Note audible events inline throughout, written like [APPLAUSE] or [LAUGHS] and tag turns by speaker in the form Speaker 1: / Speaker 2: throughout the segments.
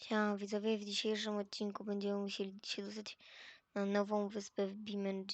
Speaker 1: Siema widzowie, w dzisiejszym odcinku będziemy musieli się dostać na nową wyspę w BeamNG.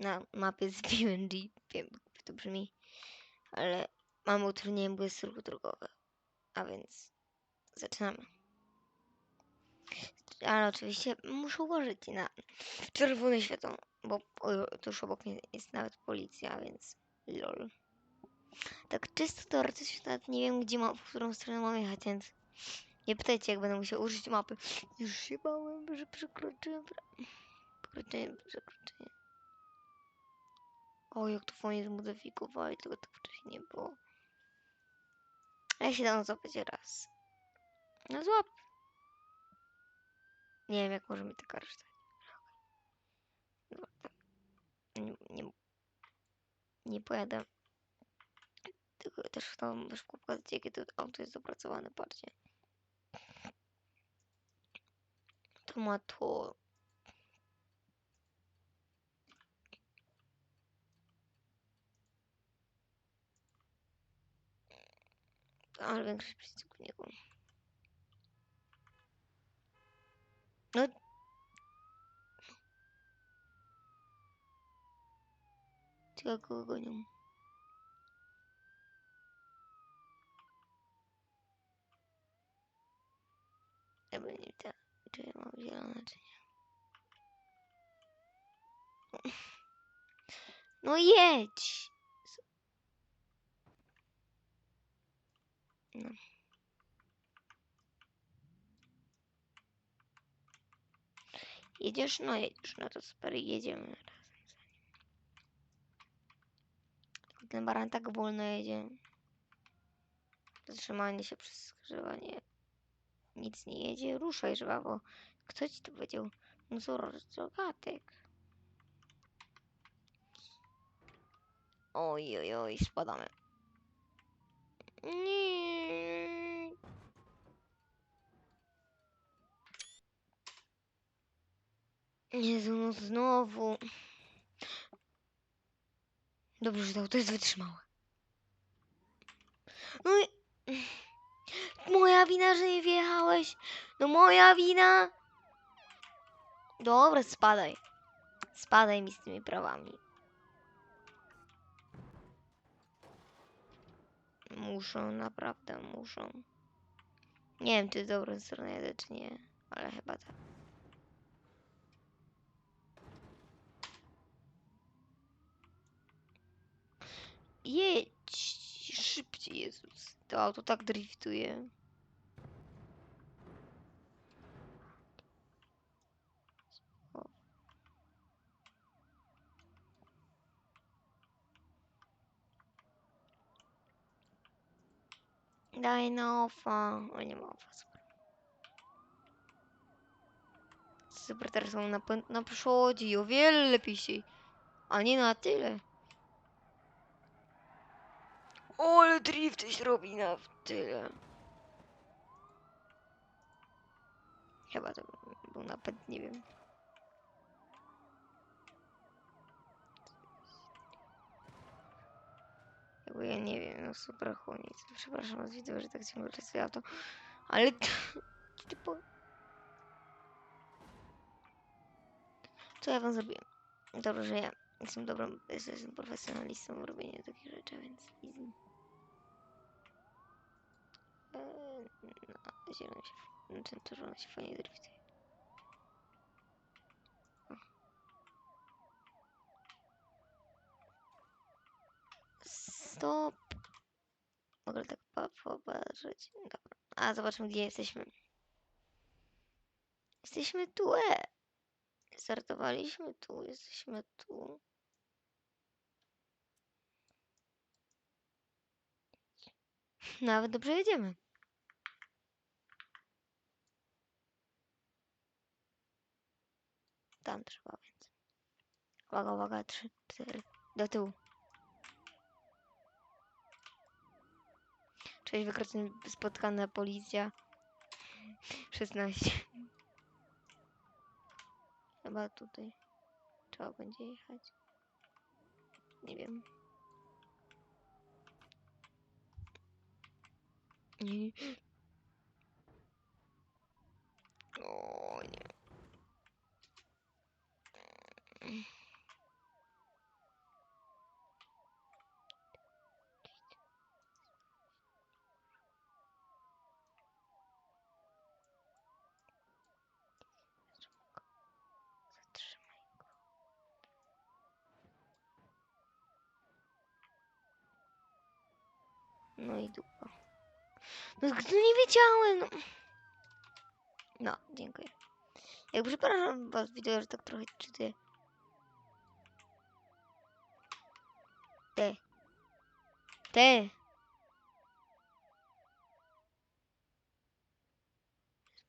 Speaker 1: Na mapie z [LAUGHS] BeamNG. Wiem, jak to brzmi. Ale mamy utrudnienie, bo jest ruch drogowy. A więc zaczynamy. Ale oczywiście muszę uważać na czerwone światło, bo tuż obok mnie jest nawet policja, więc lol. Tak czysto teoretycznie nawet nie wiem, gdzie mam, w którą stronę mam jechać, więc nie pytajcie, jak będę musiał użyć mapy. Już się bałem, że przekroczyłem. Przekroczyłem, przekroczyłem. O, jak to fajnie zmodyfikowali, tego tak wcześniej nie było. Ja się dam złapać raz. No złap. Nie wiem, jak może mi tak aresztować. No, tak. Nie, nie, nie pojadę. Tylko też chciałam szybko pokazać, jakie to auto jest dopracowane, patrzcie. To ma to. Ale większość przeciwników. No. Ciekawe kogo gonią. Ja bym nie wiedziała, czy ja mam zielone, czy nie. No jedź! No. Jedziesz? No jedziesz, no to super, jedziemy razem. Tylko Ten baran tak wolno jedzie. Zatrzymanie się przez skrzyżowanie. Nic nie jedzie, ruszaj żwawo. Kto ci to powiedział? No co, rogatek. Oj, oj, oj, spadamy. Nie. Jezu, no znowu. Dobrze, że to jest wytrzymałe. No i... Wina, że nie wjechałeś. No moja wina. Dobra, spadaj. Spadaj mi z tymi prawami. Muszą, naprawdę muszą. Nie wiem, czy w dobrą stronę jadę, czy nie, ale chyba tak. Jedź szybciej, Jezus. To auto tak driftuje. O. Daj na ofa. O, nie ma ofa, super. Super, teraz mam napęd na przodzie o wiele lepiej się. A nie na tyle. O, ale drift się robi na tyle. Chyba to był napęd, nie wiem. Jakby ja nie wiem, no super chłoniec. Przepraszam was widzę, że tak ciągle czasuję to. Ale... [LAUGHS] Typo... Co ja wam zrobiłem? Dobrze, że ja jestem dobrą, jestem profesjonalistą w robieniu takich rzeczy, więc easy. Eee, No, zielony się, znaczy czerwony się fajnie driftuje. O. Stop! Mogę tak po- popatrzeć. Dobra. A, zobaczmy gdzie jesteśmy. Jesteśmy tu, e! Startowaliśmy tu, jesteśmy tu. Nawet dobrze jedziemy. Tam trzeba więc. Uwaga, uwaga, trzy, cztery, do tyłu. Cześć, wykroczeń spotkana policja. 16. Chyba tutaj trzeba będzie jechać. Nie wiem. Nie. No i dupa. No to nie wiedziałem, no. No, dziękuję. Jak przepraszam was, widzę, że tak trochę czytuję. Te. Te.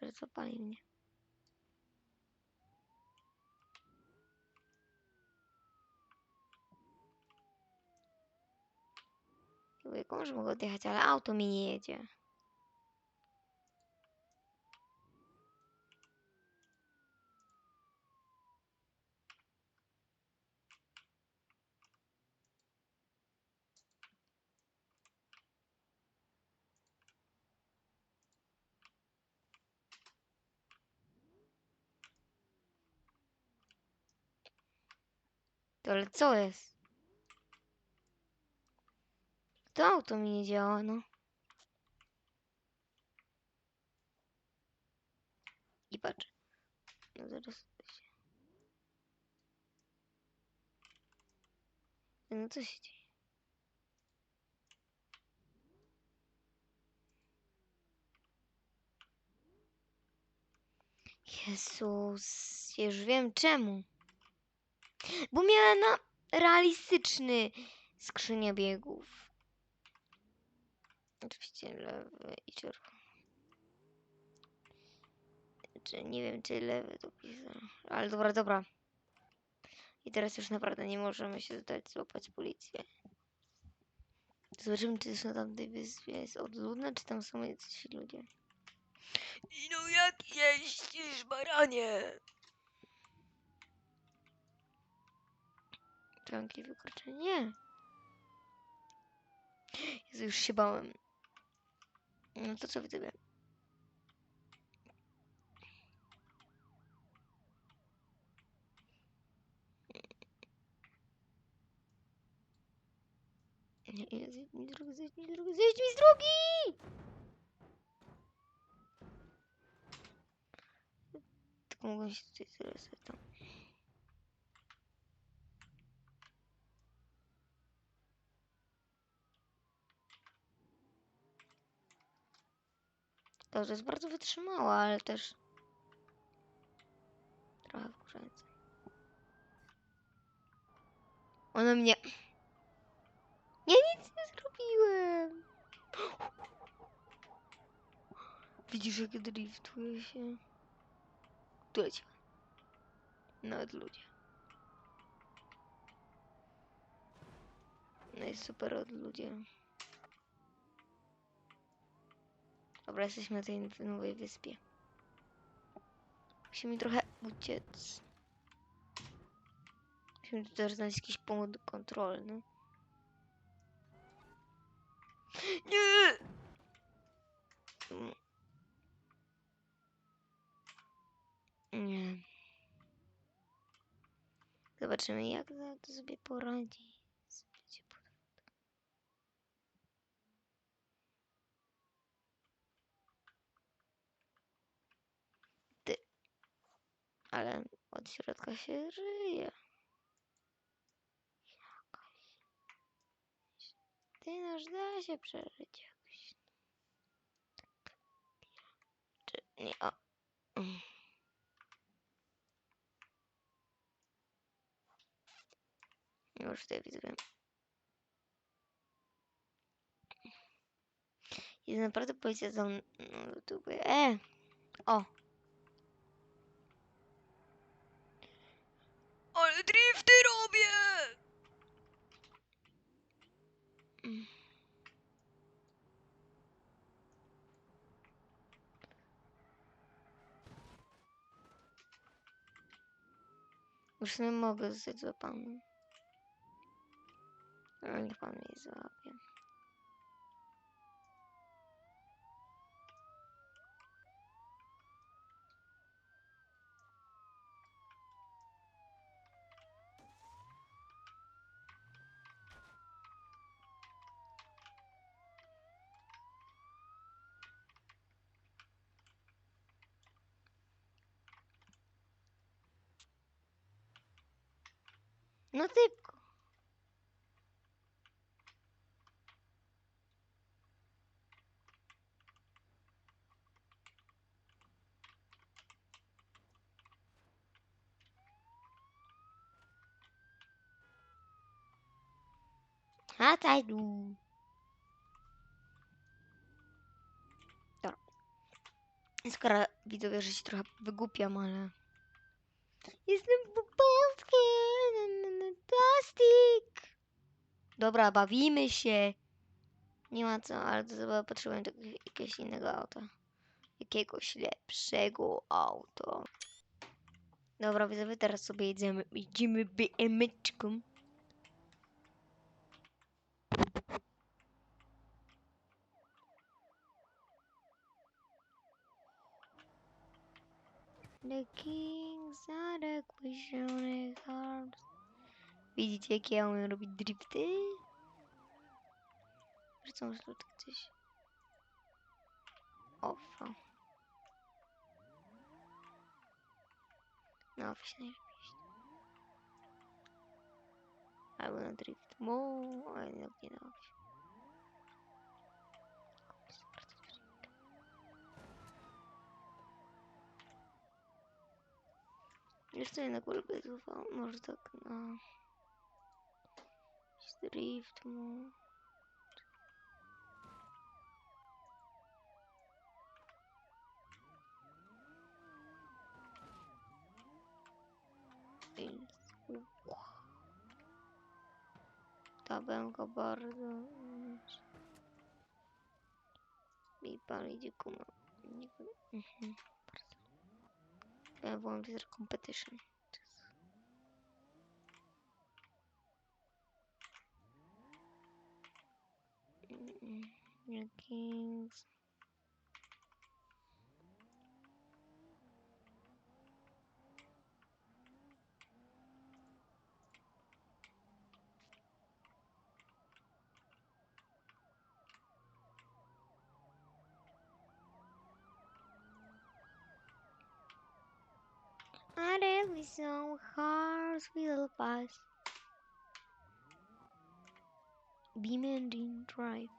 Speaker 1: Bardzo pali mnie. Może mogę odjechać, ale auto mi nie jedzie. To co jest? To auto mi nie działa, no. I patrz. No zaraz się. No co się dzieje? Jezus, już wiem czemu. Bo miałem na realistyczny skrzynię biegów. Oczywiście lewy i czerwony. Czy nie wiem, czy lewy to pisał. Ale dobra, dobra. I teraz już naprawdę nie możemy się dać złapać policję. Zobaczymy, czy na tamtej wyspie jest odludne, czy tam są jacyś ludzie.
Speaker 2: No jak jeździsz, baranie?
Speaker 1: Trąki wykroczenia? Nie. Jezu, już się bałem. No to co? Nie, nie, zejdź mi z drogi, zejdź mi z drogi, zejdź mi z drogi! Tylko mogę się tutaj zaraz tam. To jest bardzo wytrzymała, ale też trochę wkurzająca. Ona mnie... Ja nic nie zrobiłem! Widzisz, jak driftuje się? Tu leci. Nawet ludzie. No i super od ludzie. Dobra, jesteśmy na tej nowej wyspie. Musimy trochę uciec. Musimy tu też znaleźć jakiś punkt kontrolny.
Speaker 2: Nie!
Speaker 1: Nie. Zobaczymy, jak to sobie poradzi. Ale od środka się żyje. Jakoś. Ty nasz da się przeżyć jakoś. Czy nie? O. Już tutaj widzę. I naprawdę policja za mną no, YouTube. E! O!
Speaker 2: Ale
Speaker 1: Mm. Już nie mogę zostać złapany. Niech pan mnie złapie. No szybko. A tak dół. Skoro widzowie, że się trochę wygłupiam, ale... Jestem po polskie! Plastik. Dobra, bawimy się. Nie ma co, ale to chyba potrzebuję jakiegoś innego auta. Jakiegoś lepszego auta. Dobra, widzowie, teraz sobie jedziemy, jedziemy BM-czką. The kings are the questioning hearts. Widzicie, jakie ja umiem robić drifty? Wracam już tutaj gdzieś. Ofa. Na oficie najlepiej. Albo na drift. Mo, ale nie na oficie. Wiesz co, jednak wolę zufał. Może tak na... jakiś Drift, mo... Więc... uch. Ta bęka bardzo... I pan idzie kuma. Nie wiem. Mhm. Bardzo. Ja byłam widzę competition. your kings. Are we some hearts pass. Beam and Drive.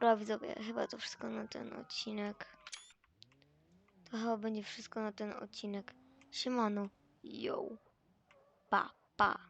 Speaker 1: Dobra widzowie, chyba to wszystko na ten odcinek. To chyba będzie wszystko na ten odcinek. Siemano. Yo. Pa, pa.